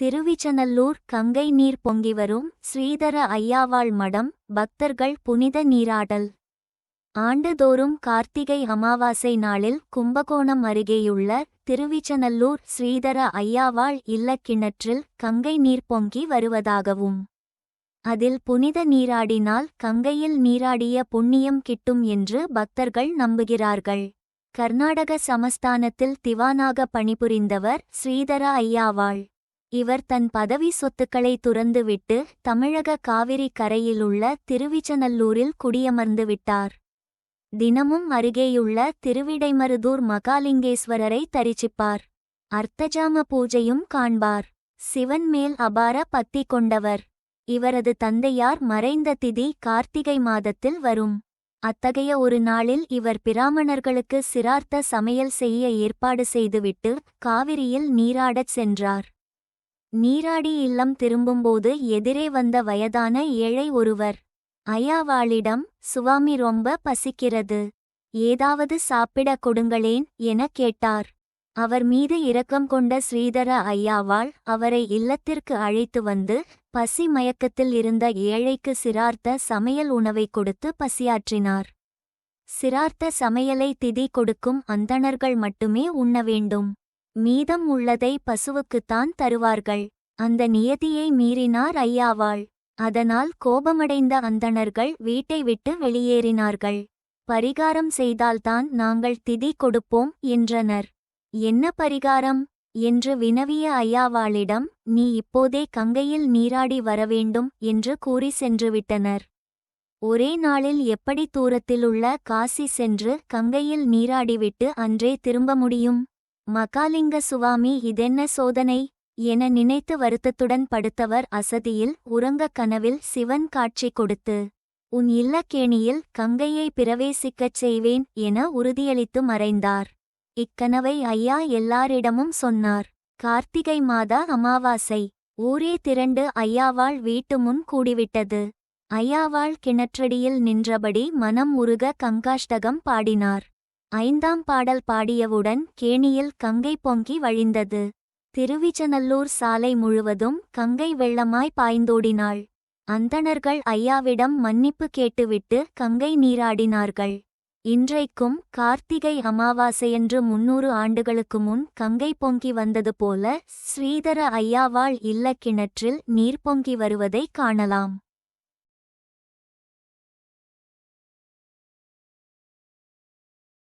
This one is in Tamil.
திருவிச்சநல்லூர் கங்கை நீர் பொங்கிவரும் ஸ்ரீதர ஐயாவாள் மடம் பக்தர்கள் புனித நீராடல். ஆண்டுதோறும் கார்த்திகை அமாவாசை நாளில் கும்பகோணம் அருகேயுள்ள திருவிச்சநல்லூர் ஸ்ரீதர ஐயாவாள் இல்லக்கிணற்றில் கங்கை நீர் பொங்கி வருவதாகவும். அதில் புனித நீராடினால் கங்கையில் நீராடிய புண்ணியம் கிட்டும் என்று பக்தர்கள் நம்புகிறார்கள். கர்நாடக சமஸ்தானத்தில் திவானாக பணிபுரிந்தவர் ஸ்ரீதர ஐயாவாள். இவர் தன் பதவி சொத்துக்களை துறந்துவிட்டு தமிழக காவிரி கரையிலுள்ள திருவிச்சநல்லூரில் குடியமர்ந்து விட்டார். தினமும் அருகேயுள்ள திருவிடைமருதூர் மகாலிங்கேஸ்வரரை தரிசிப்பார். அர்த்தஜாம பூஜையும் காண்பார். சிவன் மேல் அபார பத்தி கொண்டவர். இவரது தந்தையார் மறைந்த திதி கார்த்திகை மாதத்தில் வரும். அத்தகைய ஒரு நாளில் இவர் பிராமணர்களுக்கு சிரார்த்த சமையல் செய்ய ஏற்பாடு செய்துவிட்டு காவிரியில் நீராடச் சென்றார். நீராடி இல்லம் திரும்பும்போது எதிரே வந்த வயதான ஏழை ஒருவர். ஐயாவாளிடம் சுவாமி ரொம்ப பசிக்கிறது. ஏதாவது சாப்பிட கொடுங்களேன் என கேட்டார். அவர் மீது இரக்கம் கொண்ட ஸ்ரீதர ஐயாவாள் அவரை இல்லத்திற்கு அழைத்து வந்து பசி மயக்கத்தில் இருந்த ஏழைக்கு சிரார்த்த சமையல் உணவை கொடுத்து பசியாற்றினார். சிரார்த்த சமையலை திதி கொடுக்கும் அந்தணர்கள் மட்டுமே உண்ண வேண்டும். மீதம் உள்ளதை பசுவுக்குத்தான் தருவார்கள். அந்த நியதியை மீறினார் ஐயாவாள். அதனால் கோபமடைந்த அந்தணர்கள் வீட்டை விட்டு வெளியேறினார்கள். பரிகாரம் செய்தால்தான் நாங்கள் திதி கொடுப்போம் என்றனர். என்ன பரிகாரம்? என்று வினவிய ஐயாவாளிடம் நீ இப்போதே கங்கையில் நீராடி வரவேண்டும் என்று கூறி சென்றுவிட்டனர் ஒரே நாளில் எப்படி தூரத்திலுள்ள காசி சென்று கங்கையில் நீராடிவிட்டு அன்றே திரும்ப முடியும்? மகாலிங்க சுவாமி இதென்ன சோதனை? என நினைத்து வருத்தத்துடன் படுத்தவர் அசதியில் உறங்கக் கனவில் சிவன் காட்சி கொடுத்து உன் இல்லக்கேணியில் கங்கையை பிரவேசிக்கச் செய்வேன் என உறுதியளித்து மறைந்தார். இக்கனவை ஐயா எல்லாரிடமும் சொன்னார். கார்த்திகை மாதா அமாவாசை. ஊரே திரண்டு ஐயாவாள் வீட்டு முன் கூடிவிட்டது. ஐயாவாள் கிணற்றடியில் நின்றபடி மனம் உருக கங்காஷ்டகம் பாடினார். ஐந்தாம் பாடல் பாடியவுடன் கேணியில் கங்கை பொங்கி வழிந்தது. திருவிச்சநல்லூர் சாலை முழுவதும் கங்கை வெள்ளமாய் பாய்ந்தோடினாள். அந்தணர்கள் ஐயாவிடம் மன்னிப்பு கேட்டுவிட்டு கங்கை நீராடினார்கள். இன்றைக்கும் கார்த்திகை அமாவாசையன்று முன்னூறு ஆண்டுகளுக்கு முன் கங்கை பொங்கி வந்தது போல ஸ்ரீதர ஐயாவாள் இல்லக்கிணற்றில் நீர் பொங்கி வருவதை காணலாம்.